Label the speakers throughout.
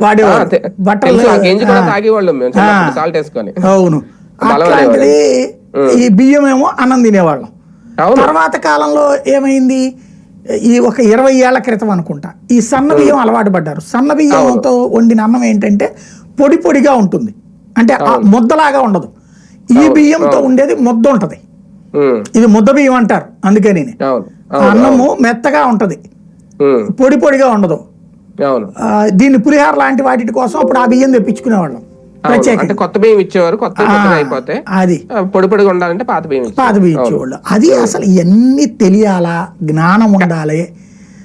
Speaker 1: వాడే
Speaker 2: ఆ, తె-
Speaker 1: బట్టలు.
Speaker 2: తాగేవాళ్ళం మేము సాల్ట్ వేసుకొని.
Speaker 1: అవును. అట్లాంటిది ఈ బియ్యం ఏమో అన్నం తినేవాళ్ళం. తర్వాత కాలంలో ఏమైంది? ఈ ఒక ఇరవై ఏళ్ళ క్రితం అనుకుంటా. ఈ సన్న బియ్యం అలవాటు పడ్డారు. సన్న బియ్యంతో వండిన అన్నం ఏంటంటే పొడి పొడిగా ఉంటుంది. అంటే ముద్దలాగా ఉండదు. ఈ బియ్యంతో ఉండేది ముద్ద ఉంటది. ఇది ముద్ద బియ్యం అంటారు. అందుకని. అన్నము మెత్తగా ఉంటది. పొడి పొడిగా ఉండదు. దీన్ని పులిహార లాంటి వాటి కోసం అప్పుడు ఆ బియ్యం తెప్పించుకునేవాళ్ళం.
Speaker 2: అంటే కొత్త బియ్యం ఇచ్చేవారు కొత్త అయిపోతే
Speaker 1: అది.
Speaker 2: పొడి పొడిగా ఉండాలంటే పాత బియ్యం.
Speaker 1: పాత బియ్యం ఇచ్చేవాళ్ళు. అది అసలు ఇవన్నీ తెలియాలా? జ్ఞానం ఉండాలి.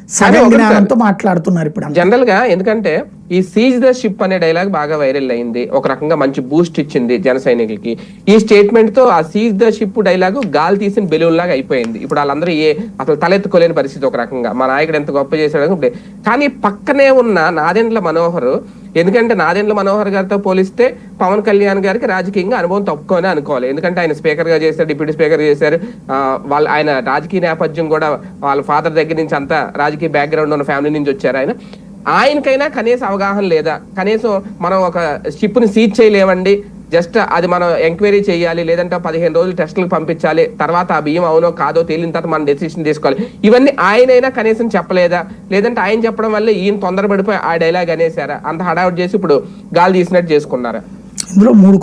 Speaker 1: సగం
Speaker 2: ఒకటి
Speaker 1: జ్ఞానంతో మాట్లాడుతున్నారు ఇప్పుడు.
Speaker 2: జనరల్గా ఎందుకంటే ఈ సీజ్ ద షిప్ అనే డైలాగ్ బాగా వైరల్ అయింది. ఒక రకంగా మంచి బూస్ట్ ఇచ్చింది జన సైనికులకి. ఈ స్టేట్మెంట్తో ఆ సీజ్ ద షిప్ డైలాగ్ గాలి తీసిన బెలూన్ లాగా అయిపోయింది. ఇప్పుడు వాళ్ళందరూ ఏ అసలు తలెత్తుకోలేని పరిస్థితి ఒక రకంగా. మా నాయకుడు ఎంత గొప్ప చేశాడు కానీ పక్కనే ఉన్న నాదెండ్ల మనోహర్ ఎందుకంటే నాదెండ్ల మనోహర్ గారితో పోలిస్తే పవన్ కళ్యాణ్ గారికి రాజకీయంగా అనుభవం తక్కువనే అనుకోవాలి. ఎందుకంటే ఆయన స్పీకర్గా చేశారు డిప్యూటీ స్పీకర్ చేశారు. వాళ్ళు వాళ్ళ ఆయన రాజకీయ నేపథ్యం కూడా వాళ్ళ ఫాదర్ దగ్గర నుంచి అంతా రాజకీయ బ్యాక్గ్రౌండ్ ఉన్న ఫ్యామిలీ నుంచి వచ్చారు ఆయన. ఆయనకైనా కనీస అవగాహన లేదా? కనీసం మనం ఒక షిప్ని సీజ్ చేయలేమండి. జస్ట్ అది మనం ఎంక్వైరీ చేయాలి లేదంటే పదిహేను రోజులు టెస్టులకు పంపించాలి. తర్వాత ఆ బియ్యం అవునో కాదో తేలిన తర్వాత మనం డెసిషన్ తీసుకోవాలి. ఇవన్నీ ఆయనైనా కనీసం చెప్పలేదా? లేదంటే ఆయన చెప్పడం వల్ల ఈయన తొందరపడిపోయి ఆ డైలాగ్ అనేసారా అంత హడావుట్ చేసి ఇప్పుడు గాలి తీసినట్టు చేసుకున్నారా?
Speaker 1: ఇందులో మూడు